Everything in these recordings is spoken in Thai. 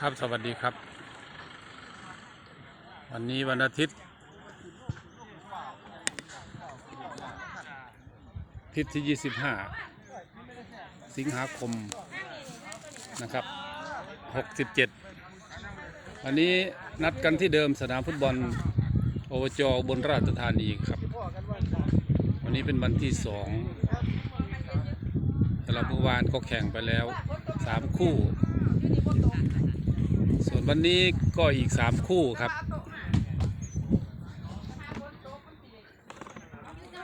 ครับสวัสดีครับ วันนี้วันอาทิตย์ทิตย์ที่ 25 สิงหาคมนะครับ 67 วันนี้นัดกันที่เดิมสนามฟุตบอลอบจบนราชธานีครับ วันนี้เป็นวันที่สอง สำหรับเมื่อวานก็แข่งไปแล้วสามคู่ ส่วนวันนี้ก็อีกสามคู่ครับ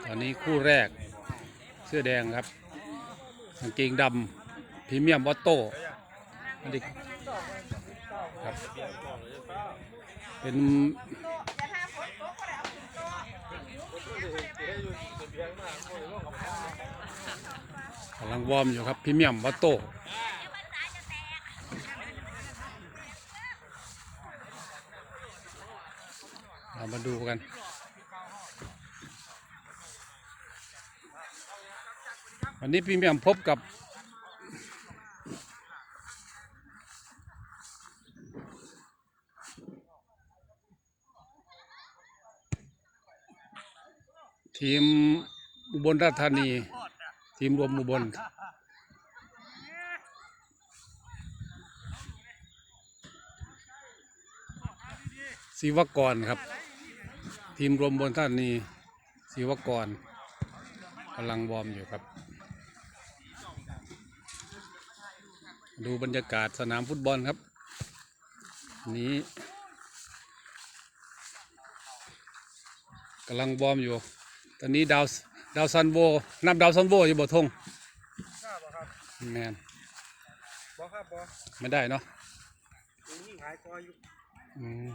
วันนี้คู่แรกเสื้อแดงครับกางเกงดำพรีเมียมวอตโต้อันนี้ครับเป็น กำลังวอร์มอยู่ครับพรีเมียมวอตโต้เรามาดูกันวันนี้พรีเมียมพบกับ ทีมอุบลราชธานี ทีมรวมอุบลศิวกรครับ ทีมรวมบนท่านนี้ศิวกรกำลังวอร์มอยู่ครับ ดูบรรยากาศสนามฟุตบอลครับ นี้กำลังวอร์มอยู่ ตอนนี้ดาว ดาวซันโวนับดาวซันโวอยู่บ่ทงแมนบอครับบอไม่ได้เนาะตัวนี้หายคออยู่อืม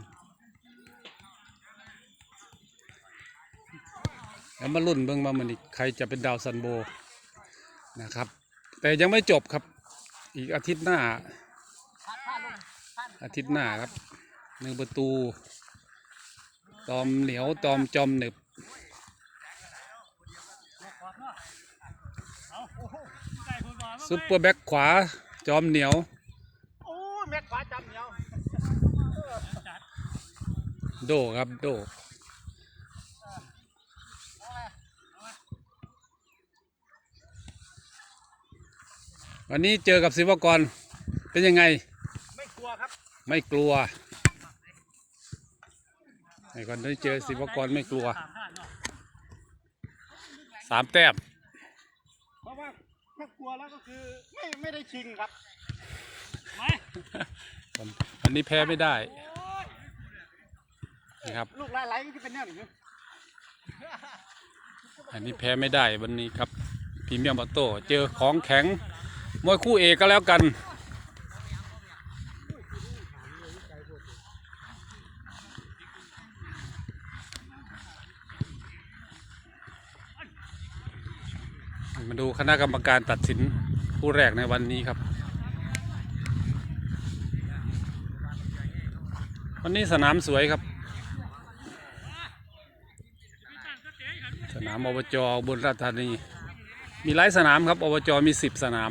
แล้วมาลุ่นเบิ่งว่ามันอีกใครจะเป็นดาวซันโบนะครับ แต่ยังไม่จบครับ อีกอาทิตย์หน้า อาทิตย์หน้าครับหนึ่งประตู ตอมเหนียวตอมจอมหนึบ ซุปเปอร์แบ็กขวา จอมเหนียว โอ้ยแม็กขวาจำเหนียว โดครับโดวันนี้เจอกับศิวกร เป็นยังไง ไม่กลัวครับ ไม่กลัวไอ้คนที่เจอศิวกรไม่กลัว สามแต้มเพราะว่า ถ้ากลัวแล้วก็คือไม่ไม่ได้ชิงครับวันนี้แพ้ไม่ได้นะครับ ลูกลายไหลก็เป็นแน่นอยู่อันนี้แพ้ไม่ได้วันนี้ครับพรีเมียมออโต้เจอของแข็งมวยคู่เอกก็แล้วกัน มาดูคณะกรรมการตัดสินคู่แรกในวันนี้ครับ วันนี้สนามสวยครับ สนามอบจบนราชธานี มีหลายสนามครับอบจมีสิบสนาม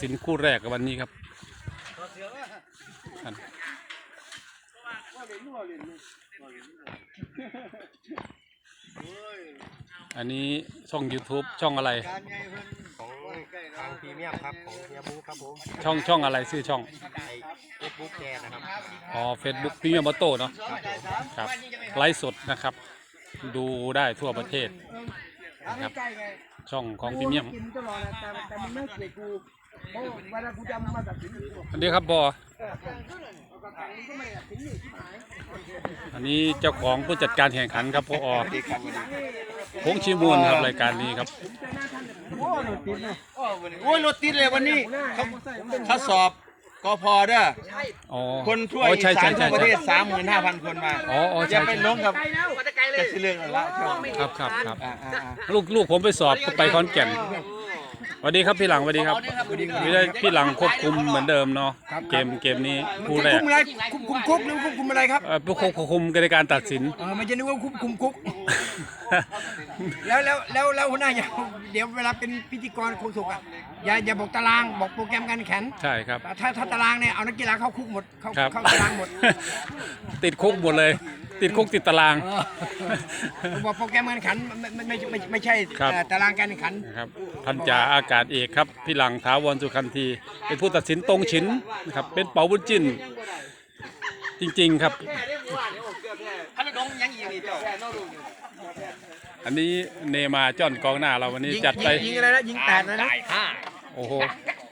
สินคู่แรกกับวันนี้ครับอันอันนี้ช่อง YouTube ช่องอะไรการไงเพิ่นของทางพรีเมียมครับ ของเฮียบูครับผมช่องช่องอะไรชื่อช่องไอเฟซบุ๊กแกนะครับอ๋อเฟซบุ๊กพี่เมียมอโต้เนาะครับไลฟ์สดนะครับ ดูได้ทั่วประเทศนะครับใกล้ไงช่องของพรีเมียม กินตลอดนะแต่แต่มันไม่เกลียดกู เพราะเวลากูจะมาตัดสินกูอันนี้ครับบอเอากระตังก็ไม่ตัดสินนี่ที่หายอันนี้เจ้าของผู้จัดการแข่งขันครับพอพงษ์ชิมูลครับรายการนี้ครับโอ้หนูติดนะโอ้ยรถติดเลยวันนี้เขาทดสอบกพเด้ออ๋อคนทั่วอ๋ออีใช่สาใช่นใช่ทั่วประใช่เทศสามหมื่นห้าพันคนมาอ๋ออ๋อจะใช่ไปใช่ลงกับกระสิเรื่องอะไรช่องครับครับครับอ่าอ่าอ่าลูกลูกผมไปสอบไปขอนแก่นอ วัสดีครับพี่หลังสวัสดีครับพี่ได้พี่หลังควบคุมเหมือนเดิมเนาะเกมเกมนี้คู่แรกคุมอะไรคุมคุมคุกหรือคุมคุมอะไรครับเอ่อผู้ควบคุมในการตัดสินเออมันจะนึกว่าคุมคุมคุกแล้วแล้วแล้วแล้วหัวหน้าอย่าเดี๋ยวเวลาเป็นพิธีกรโคสุกอะ อย่าอย่าบอกตารางบอกโปรแกรมการแข่งขันใช่ครับ ถ้าถ้าตารางเนี่ยเอานักกีฬาเข้าคุกหมดเข้าครับ เข้าตารางหมดติดคุกหมดเลย ติดคุกติดตาราง เออบอกโปรแกรมการแข่งขันไม่ไม่ไม่ไม่ไม่ใช่ครับ เอ่อตารางการแข่งขัน นะครับพันจ่าอากาศเอกครับพี่หลังท้าวรสุคันทีเป็นผู้ตัดสินตรงฉินนะครับเป็นเป๋าบุญจินจริงๆครับพันดงยังอีกนี่เจ้าอันนี้เนมาร์จ้อนกองหน้าเราวันนี้ยิงจัดไปยิงยิงอะไรนะยิงแปดนะนะ โอ้โห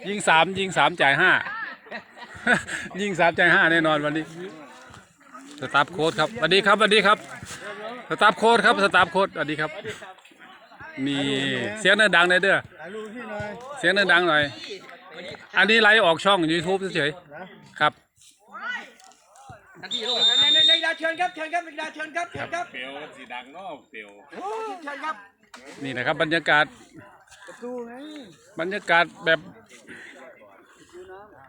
ยิงสามยิงสามจ่ายห้า ยิงสามจ่ายห้าแน่นอนวันนี้สตาฟโค้ดครับสวัสดีครับสวัสดีครับสตาฟโค้ดครับสตาฟโค้ดสวัสดีครับ มีเสียงดังๆหน่อยเด้อถ่ายรูปพี่หน่อยเสียงดังๆหน่อย อันนี้ไลฟ์ออกช่อง YouTube เฉยๆครับนักกีฬาเชิญครับเชิญครับนักกีฬาเชิญครับเชิญครับเปียวสีดังเนาะเปียวเชิญครับ นี่นะครับบรรยากาศ บรรยากาศแบบ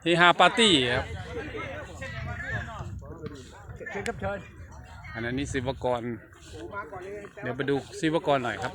เฮฮาปาร์ตี้ครับเชิญครับเชิญอันนั้นนี่ศิวกร เดี๋ยวไปดูศิวกรหน่อยครับ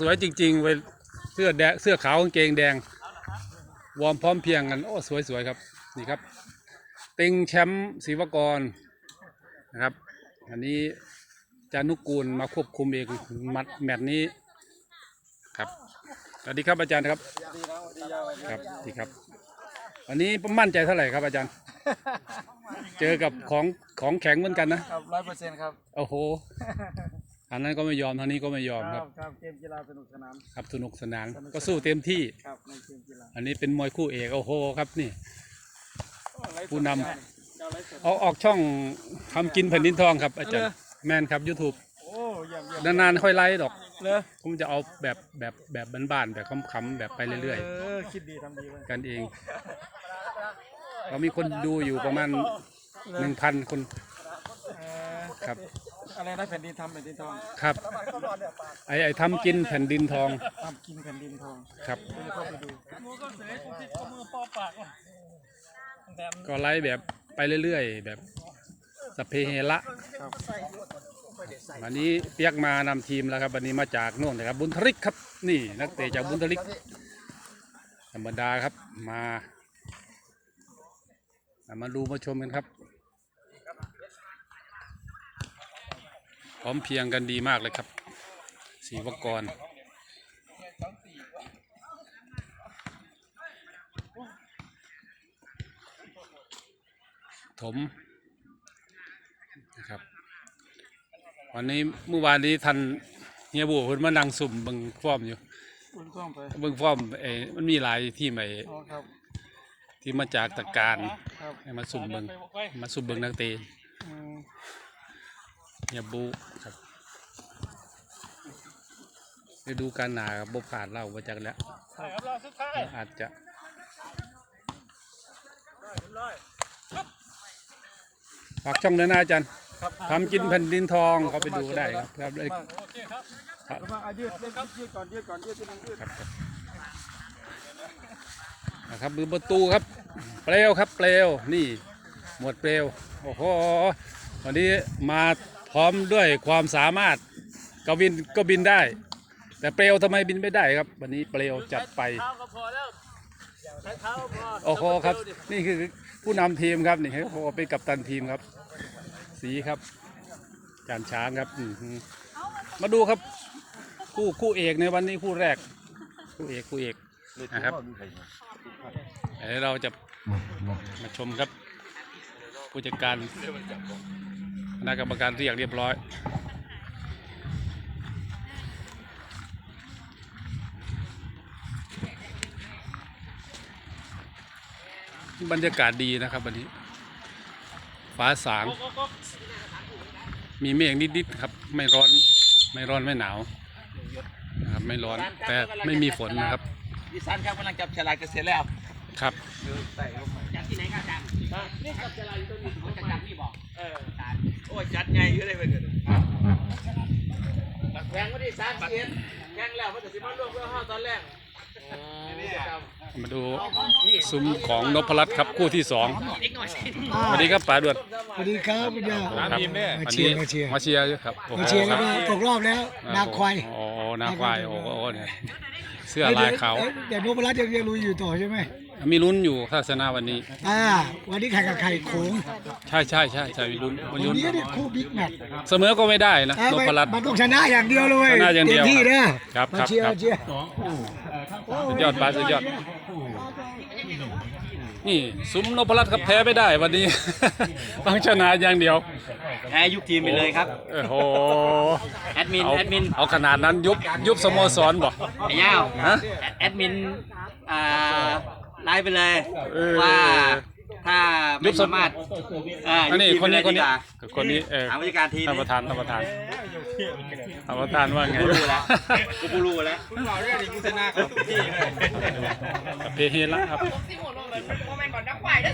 สวยจริงๆเว้ยเสื้อแดงเสื้อขาวกางเกงแดง วอร์มพร้อมเพรียงกัน โอ้สวยสวยครับ นี่ครับ ติงแชมป์ศิวกรนะครับ อันนี้จานุกูลมาควบคุมเองมัดแมตช์นี้ครับสวัสดีครับอาจารย์ครับครับดีครับ วันนี้มั่นใจเท่าไหร่ครับอาจารย์ เจอกับของของแข็งเหมือนกันนะครับร้อยเปอร์เซ็นต์ครับ โอ้โห อันนั้นก็ไม่ยอมทางนี้ก็ไม่ยอมครับครับเกมกีฬาสนุกสนานครับสนุกสนานก็สู้เต็มที่ครับในเกมกีฬาอันนี้เป็นมวยคู่เอกโอ้โหครับนี่ ผู้นำเอาออกช่องทำกินแผ่นดินทองครับ อาจารย์แมนครับ YouTube โอ้เยี่ยมเยี่ยมนานๆค่อยไลฟ์ดอกเลยผมจะเอาแบบแบบแบบบ้านๆแบบคำๆแบบไปเรื่อยเออคิดดีทำดีเลยๆกันเอง เรามีคนดูอยู่ประมาณหนึ่งพันคน เออครับอะไรนะแผ่นดินทำแผ่นดินทองครับไอไอทำกินแผ่นดินทองทำกินแผ่นดินทองครับไปเข้าไปดูก็ไลฟ์แบบไปเรื่อยๆ แบบสพเพเฮระวันนี้เปียกมานำทีมแล้วครับวันนี้มาจากโน่นนะครับ บุญทริกครับ นี่นักเตะจากบุญทริก ธรรมดาครับมาอะมาดูมาชมกันครับ ร้อมเพรียงกันดีมากเลยครับศรีวกรถมนะครับวันนี้เมื่อวานนี้ทันเฮียบัวเพิ่นมานั่งสุ่มเบิ่งฟอร์มอยู่คุณกล้องไปเบิ่งฟอร์มเอ้มันมีหลายที่ไอ้อ๋อครับที่มาจากตะการครับให้มาสุ่มเบิ่งมาสุ่มเบิ่งนักเตะอืม เฮียบูครับฤดูการหนาครับบ่ผ่านเล่ามาจากแล้วอาจจะฝากช่องด้วยนะอาจารย์ทำกินแผ่นดินทองเขาไปดูได้ครับครับเลยแล้วมาอายืดเล่นยืดก่อนยืดก่อนยืดทีนึงยืดครับนะครับมือประตูครับ เปลวครับ เปลวนี่ หมวดเปลวโอ้โหวันนี้มา พร้อมด้วยความสามารถก็บินก็บินได้ แต่เปลวทำไมบินไม่ได้ครับ วันนี้เปลวจัดไปโอ้โหครับ นี่คือผู้นำทีมครับนี่โอ้เป็นกัปตันทีมครับ สีครับจานช้างครับมาดูครับคู่คู่เอกในวันนี้คู่แรก คู่เอกคู่เอกนะครับเดี๋ยวเราจะมาชมครับ ผู้จัดการ คณะกรรมการเรียกเรียบร้อย บรรยากาศดีนะครับวันนี้ฝฟ้าสาง มีเมฆนิดๆครับ ไม่ร้อนไม่ร้อนไม่หนาวนะครับไม่ร้อนแต่ไม่มีฝนนะครับดิฉันครับกำลังจับฉลากเกษตรแล้วครับจับที่ไหนครับอาจารย์นี่จับฉลากอยู่ตรงนี้ผมจะจับนี่บอกเออ โอ้ยจัดไงอยู่เลยเพื่อนแข่งวันที่สามสิบเอ็ดแข่งแล้วมันจะสิมาร่วมเพื่อห้าตอนแรกมาดูซุ้มของนพรัตน์ครับคู่ที่สองสวัสดีครับป๋าด่วนสวัสดีครับคุณยาครับมาเชียร์มาเชียร์มาเชียร์อยู่ครับโอ้โหมาเชียร์คแล้รัวบก็ตกรอบแล้วนาควายโอ้โหนาควายโอ้โหเนี่ยเสื้อลายขาวเอ้แต่นพรัตน์ยังยังลุยอยู่ต่อใช่ไหม มีลุ้นอยู่ถ้าชนะวันนี้ อ่า วันนี้แข่งกับไข่โขงใช่ใช่ใช่ใช่มีลุ้นมีวันลุ้นนี้เนี่ยคู่บิ๊กแมตช์เสมอก็ไม่ได้นะอ่านพรัตน์ มันต้องชนะอย่างเดียวเลยชนะอย่างเดียวต็มที่นะครับมาครับเชียร์ครับมาเชียร์สุดยอดป๋าสุดยอด นี่ซุ้มนพรัตน์ครับแพ้ไม่ได้วันนี้ ต้องชนะอย่างเดียว แพ้ยุคทีมไปเลยครับ โอ้โหแอดมิน เอาแอดมินเอาขนาดนั้นยุบยุบสโมสรบอกไอ้ย่าวฮะ แอดมินอ่า ไลฟ์ไปเลย เออ ว่าถ้ายุไม่บสมสามารถอ่าอันนี้ยุบคนนี้ทีมคนนี้ไปเลยดีกว่าคนนี้เออถามผู้จัดการทีมท่านประธานท่านประธานท่านประธานว่าไงกูรู้แล้วกูรู้แล้วมึงบอกเรื่องนี้กูชนะครับพี่กับเพเฮละครับ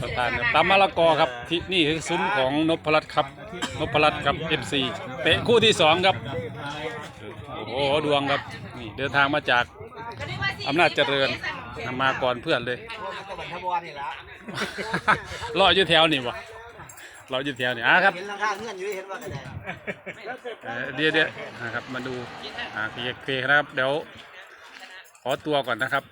ประธานครับตามมะละกอครับที่นี่คือซุ้มของนพรัตน์ครับนพรัตน์ครับ FC เตะคู่ที่สองครับโอ้โหดวงครับนี่เดินทางมาจากอำนาจเจริญนำ มาก่อนเพื่อนเลยรออยู่แถวนี่วะรออยู่แถวนี่อะครับ เห็นราคาเงื่อนอยู่เห็นว่ากันได้เอ่อเดี๋ยวเดี๋ยวนะครับมาดูอ่าเคลียร์เคลียร์นะครับ เดี๋ยวขอตัวก่อนนะครับ